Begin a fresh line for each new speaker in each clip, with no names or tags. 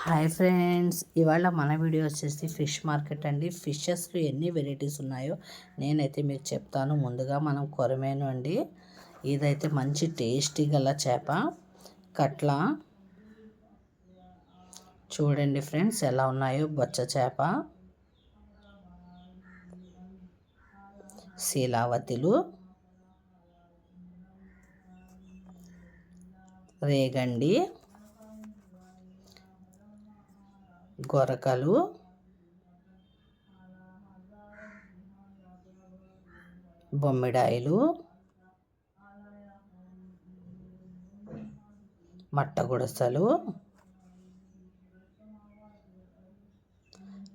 Hi friends ఇవాళ మన video వచ్చేసి ఫిష్ మార్కెట్ అండి. ఫిషెస్లో ఎన్ని వెరైటీస్ ఉన్నాయో నేనైతే మీకు చెప్తాను. ముందుగా మనం కొరమేను అండి. ఇదైతే మంచి టేస్టీ గల చేప. కట్ల. చూడండి ఫ్రెండ్స్ ఎలా ఉన్నాయో బొచ్చ చేప. శీలావతిలు. రేగండి. గొరకలు. బొమ్మిడాయిలు. మట్టగుడసలు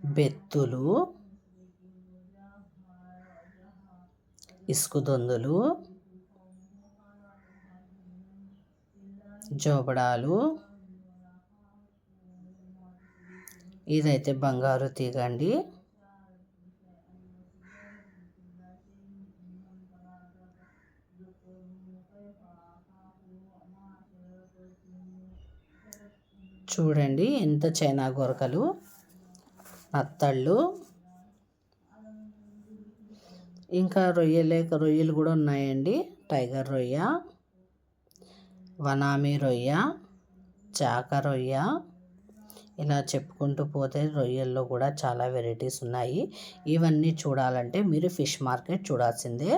బెత్తులు. ఇసుకుదొందులు జోబడాలు. ఇదైతే బంగారు తీగ అండి చూడండి ఎంత చైనా గొరకలు నత్తళ్ళు ఇంకా రొయ్యలే రొయ్యలు కూడా ఉన్నాయండి. టైగర్ రొయ్య వనామీ రొయ్య చాక రొయ్య. ఇలా చెప్పుకుంటూ పోతే రొయ్యల్లో కూడా చాలా వెరైటీస్ ఉన్నాయి. ఇవన్నీ చూడాలంటే మీరు ఫిష్ మార్కెట్ చూడాల్సిందే.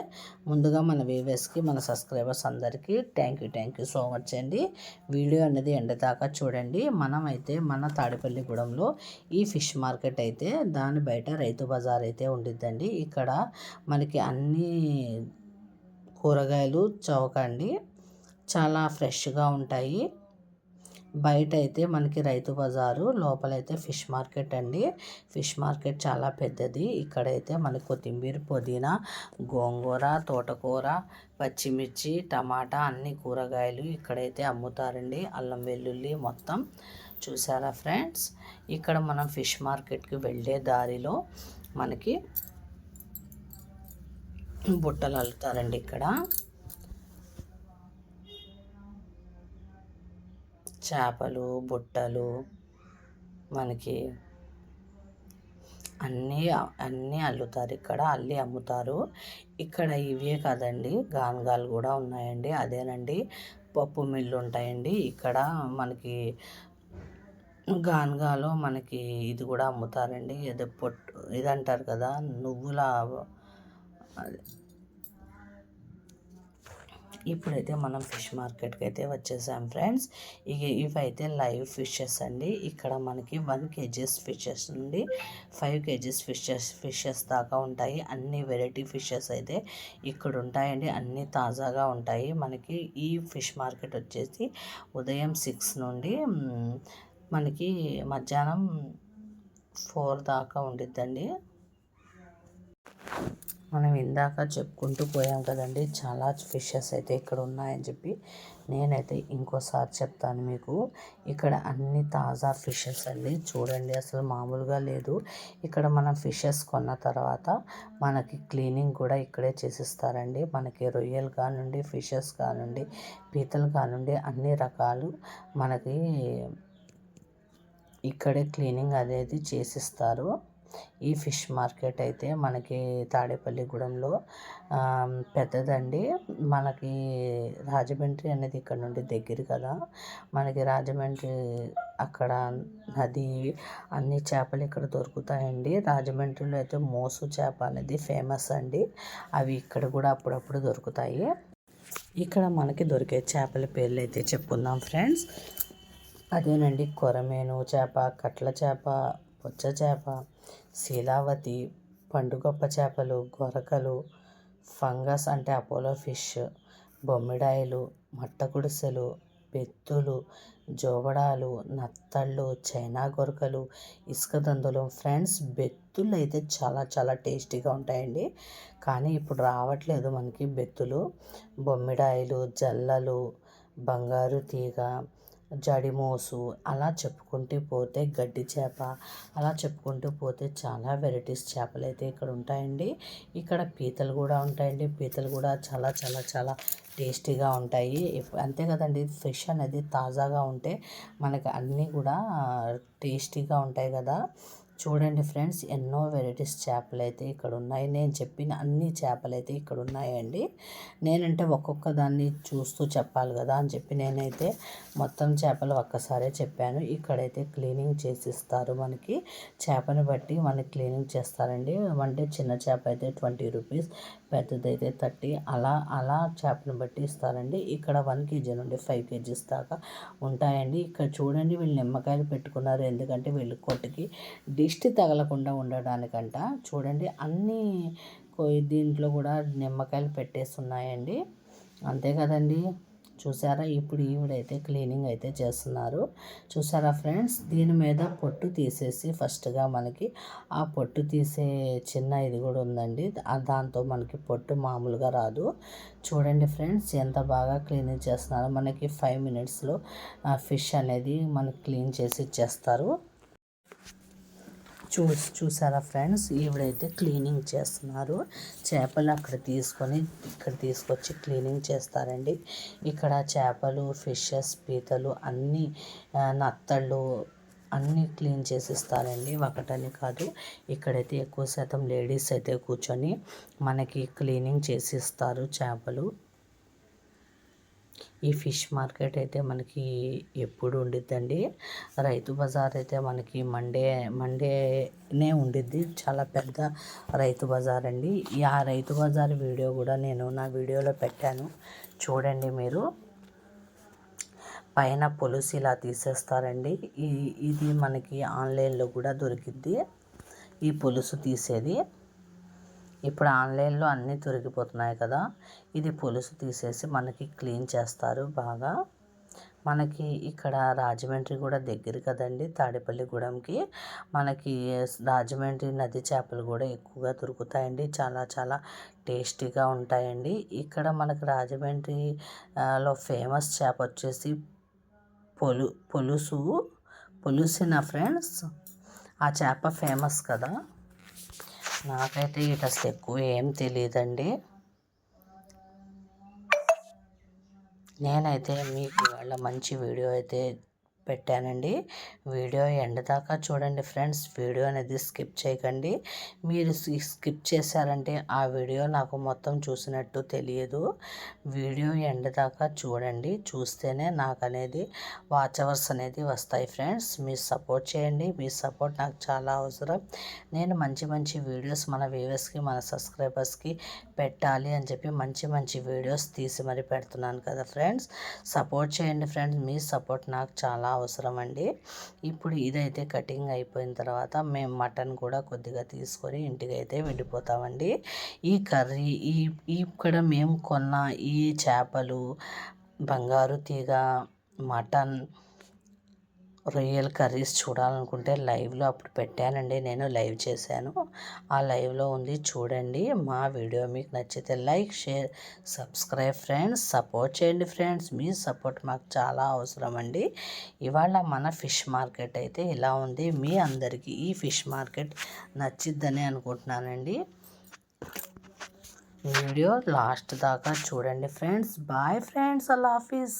ముందుగా మన వ్యూవర్స్కి మన సబ్స్క్రైబర్స్ అందరికీ thank you thank you so much అండి. వీడియో అనేది ఎండదాకా చూడండి. మనం అయితే మన తాడిపల్లిగూడెంలో ఈ ఫిష్ మార్కెట్ అయితే దాని బయట రైతు బజార్ అయితే ఉండిద్దండి. ఇక్కడ మనకి అన్ని కూరగాయలు చౌకండి చాలా ఫ్రెష్గా ఉంటాయి. బయట అయితే మనకి రైతు బజారు లోపలైతే ఫిష్ మార్కెట్ అండి. ఫిష్ మార్కెట్ చాలా పెద్దది. ఇక్కడైతే మనకి కొత్తిమీర పుదీనా గోంగూర తోటకూర పచ్చిమిర్చి టమాటా అన్ని కూరగాయలు ఇక్కడైతే అమ్ముతారండి. అల్లం వెల్లుల్లి మొత్తం. చూసారా ఫ్రెండ్స్? ఇక్కడ మనం ఫిష్ మార్కెట్కి వెళ్ళే దారిలో మనకి బుట్టలు అల్లుతారండి ఇక్కడ. చేపలు బుట్టలు మనకి అన్నీ అన్నీ అల్లుతారు. ఇక్కడ అల్లి అమ్ముతారు. ఇక్కడ ఇవే కదండి. గాన్గాలు కూడా ఉన్నాయండి. అదేనండి. పప్పు మిల్లు ఉంటాయండి. ఇక్కడ మనకి గాన్గాలో మనకి ఇది కూడా అమ్ముతారండి. ఏదో పొట్టు ఇది అంటారు కదా నువ్వుల ఇప్పుడైతే మనం ఫిష్ మార్కెట్కి అయితే వచ్చేసాం ఫ్రెండ్స్. ఇక ఇవైతే లైవ్ ఫిషెస్ అండి. ఇక్కడ మనకి వన్ కేజీస్ ఫిషెస్ నుండి ఫైవ్ కేజీస్ ఫిషెస్ ఫిషెస్ దాకా ఉంటాయి. అన్ని వెరైటీ ఫిషెస్ అయితే ఇక్కడ ఉంటాయండి. అన్నీ తాజాగా ఉంటాయి. మనకి ఈ ఫిష్ మార్కెట్ వచ్చేసి ఉదయం సిక్స్ నుండి మనకి మధ్యాహ్నం ఫోర్ దాకా ఉండిద్దండి. మనం ఇందాక చెప్పుకుంటూ పోయాం కదండి చాలా ఫిషెస్ అయితే ఇక్కడ ఉన్నాయని చెప్పి. నేనైతే ఇంకోసారి చెప్తాను మీకు. ఇక్కడ అన్ని తాజా ఫిషెస్ అండి. చూడండి అసలు మామూలుగా లేదు. ఇక్కడ మనం ఫిషెస్ కొన్న తర్వాత మనకి క్లీనింగ్ కూడా ఇక్కడే చేసిస్తారండి. మనకి రొయ్యలు కానివ్వండి ఫిషెస్ కానివ్వండి పీతలు కానివ్వండి అన్ని రకాలు మనకి ఇక్కడే క్లీనింగ్ అనేది చేసిస్తారు. ఈ ఫిష్ మార్కెట్ అయితే మనకి తాడేపల్లిగూడెంలో పెద్దదండి. మనకి రాజమండ్రి అనేది ఇక్కడ నుండి దగ్గర కదా. మనకి రాజమండ్రి అక్కడ నది అన్ని చేపలు ఇక్కడ దొరుకుతాయండి. రాజమండ్రిలో అయితే మోసు చేప అనేది ఫేమస్ అండి. అవి ఇక్కడ కూడా అప్పుడప్పుడు దొరుకుతాయి. ఇక్కడ మనకి దొరికే చేపల పేర్లు అయితే చెప్పుకుందాం ఫ్రెండ్స్. అదేనండి కొరమేను చేప కట్ల చేప పుచ్చ చేప శీలావతి పండుగొప్ప చేపలు గొరకలు ఫంగస్ అంటే అపోలో ఫిష్ బొమ్మిడాయిలు మట్ట గుడిసెలు బెత్తులు జోబడాలు నత్తళ్ళు చైనా గొరకలు ఇసుక దందులు. ఫ్రెండ్స్ బెత్తులు అయితే చాలా చాలా టేస్టీగా ఉంటాయండి. కానీ ఇప్పుడు రావట్లేదు మనకి బెత్తులు. బొమ్మిడాయిలు జల్లలు బంగారు తీగ జడిమోసు అలా చెప్పుకుంటూ పోతే గడ్డి చేప అలా చెప్పుకుంటూ పోతే చాలా వెరైటీస్ చేపలు అయితే ఇక్కడ ఉంటాయండి. ఇక్కడ పీతలు కూడా ఉంటాయండి. పీతలు కూడా చాలా చాలా చాలా టేస్టీగా ఉంటాయి. అంతే కదండి ఫిష్ అనేది తాజాగా ఉంటే మనకి అన్నీ కూడా టేస్టీగా ఉంటాయి కదా. చూడండి ఫ్రెండ్స్ ఎన్నో వెరైటీస్ చేపలు అయితే ఇక్కడ ఉన్నాయి నేను చెప్పిన అన్ని చేపలు అయితే ఇక్కడ ఉన్నాయండి నేనంటే ఒక్కొక్క దాన్ని చూస్తూ చెప్పాలి కదా అని చెప్పి నేనైతే మొత్తం చేపలు ఒక్కసారే చెప్పాను. ఇక్కడైతే క్లీనింగ్ చేసి ఇస్తారు మనకి. చేపని బట్టి మనకి క్లీనింగ్ చేస్తారండి. అంటే చిన్న చేప అయితే ట్వంటీ రూపీస్ పెద్దదైతే థర్టీ. అలా అలా చేపను బట్టి ఇస్తారండి. ఇక్కడ వన్ కేజీ నుండి ఫైవ్ కేజీస్ దాకా ఉంటాయండి. ఇక్కడ చూడండి వీళ్ళు నిమ్మకాయలు పెట్టుకున్నారు. ఎందుకంటే వీళ్ళు కొట్టుకి దిష్టి తగలకుండా ఉండడానికంట చూడండి అన్నీ కొ- దీంట్లో కూడా నిమ్మకాయలు పెట్టేసి ఉన్నాయండి అంతే కదండి. చూసారా? ఇప్పుడు ఈవిడైతే క్లీనింగ్ అయితే చేస్తున్నారు. చూసారా ఫ్రెండ్స్? దీని మీద పొట్టు తీసేసి ఫస్ట్గా మనకి ఆ పొట్టు తీసే చిన్న ఇది కూడా ఉందండి. దాంతో మనకి పొట్టు మామూలుగా రాదు. చూడండి ఫ్రెండ్స్ ఎంత బాగా క్లీనింగ్ చేస్తున్నారో. మనకి ఫైవ్ మినిట్స్లో ఫిష్ అనేది మనకి క్లీన్ చేసి ఇచ్చేస్తారు. చూ చూసారా ఫ్రెండ్స్? ఈవిడైతే క్లీనింగ్ చేస్తున్నారు. చేపలు అక్కడ తీసుకొని ఇక్కడ తీసుకొచ్చి క్లీనింగ్ చేస్తారండి. ఇక్కడ చేపలు ఫిషెస్ పీతలు అన్నీ నత్తళ్ళు అన్నీ క్లీన్ చేసిస్తారండి. ఒకటని కాదు ఇక్కడైతే ఎక్కువ శాతం లేడీస్ అయితే కూర్చొని మనకి క్లీనింగ్ చేసి ఇస్తారు చేపలు. ఈ ఫిష్ మార్కెట్ అయితే మనకి ఎప్పుడు ఉండిద్దండి? రైతు బజార్ అయితే మనకి మండే మండేనే ఉండిద్ది. చాలా పెద్ద రైతు బజార్ అండి. ఆ రైతు బజార్ వీడియో కూడా నేను నా వీడియోలో పెట్టాను. చూడండి మీరు. పైన పులుసు ఇలా తీసేస్తారండి. ఈ ఇది మనకి ఆన్లైన్లో కూడా దొరికిద్ది. ఈ పులుసు తీసేది. ఇప్పుడు ఆన్లైన్లో అన్నీ దొరికిపోతున్నాయి కదా ఇది పులుసు తీసేసి మనకి క్లీన్ చేస్తారు బాగా. మనకి ఇక్కడ రాజమండ్రి కూడా దగ్గర కదండి తాడేపల్లిగూడెంకి. మనకి రాజమండ్రి నది చేపలు కూడా ఎక్కువగా దొరుకుతాయండి చాలా చాలా టేస్టీగా ఉంటాయండి. ఇక్కడ మనకు రాజమండ్రి లో ఫేమస్ చేప వచ్చేసి పొలు పొలుసు పొలుసిన ఫ్రెండ్స్. ఆ చేప ఫేమస్ కదా. నాకైతే ఇటు అసలు ఎక్కువ ఏం తెలియదండి నేనైతే మీకు ఇవాళ మంచి వీడియో అయితే పెట్టానండి. వీడియో ఎండ్ దాకా చూడండి ఫ్రెండ్స్. వీడియో అనేది స్కిప్ చేయకండి. మీరు స్కిప్ చేశారంటే ఆ వీడియో నాకు మొత్తం చూసినట్టు తెలియదు. వీడియో ఎండ్ దాకా చూడండి. చూస్తేనే నాకు అనేది వాచ్ అవర్స్ అనేది వస్తాయి ఫ్రెండ్స్. మీరు సపోర్ట్ చేయండి. మీ సపోర్ట్ నాకు చాలా అవసరం. నేను మంచి మంచి వీడియోస్ మన వ్యూవర్స్కి మన సబ్స్క్రైబర్స్కి పెట్టాలి అని చెప్పి మంచి మంచి వీడియోస్ తీసి మరి పెడుతున్నాను కదా ఫ్రెండ్స్. సపోర్ట్ చేయండి ఫ్రెండ్స్. మీ సపోర్ట్ నాకు చాలా అవసరం అండి. ఇప్పుడు ఇదైతే కటింగ్ అయిపోయిన తర్వాత మేము మటన్ కూడా కొద్దిగా తీసుకొని ఇంటికి అయితే వెళ్ళిపోతామండి. ఈ కర్రీ ఈ ఇక్కడ మేము కొన్న ఈ చేపలు బంగారు తీగ మటన్ రొయ్యల కర్రీస్ చూడాలనుకుంటే లైవ్లో అప్పుడు పెట్టానండి నేను లైవ్ చేశాను. ఆ లైవ్లో ఉంది చూడండి మా వీడియో మీకు నచ్చితే like share subscribe friends support చేయండి ఫ్రెండ్స్ మీ సపోర్ట్ మాకు చాలా అవసరం అండి ఇవాళ మన ఫిష్ మార్కెట్ అయితే ఇలా ఉంది మీ అందరికీ ఈ ఫిష్ మార్కెట్ నచ్చిద్దని అనుకుంటున్నానండి. వీడియో లాస్ట్ దాకా చూడండి friends bye friends all office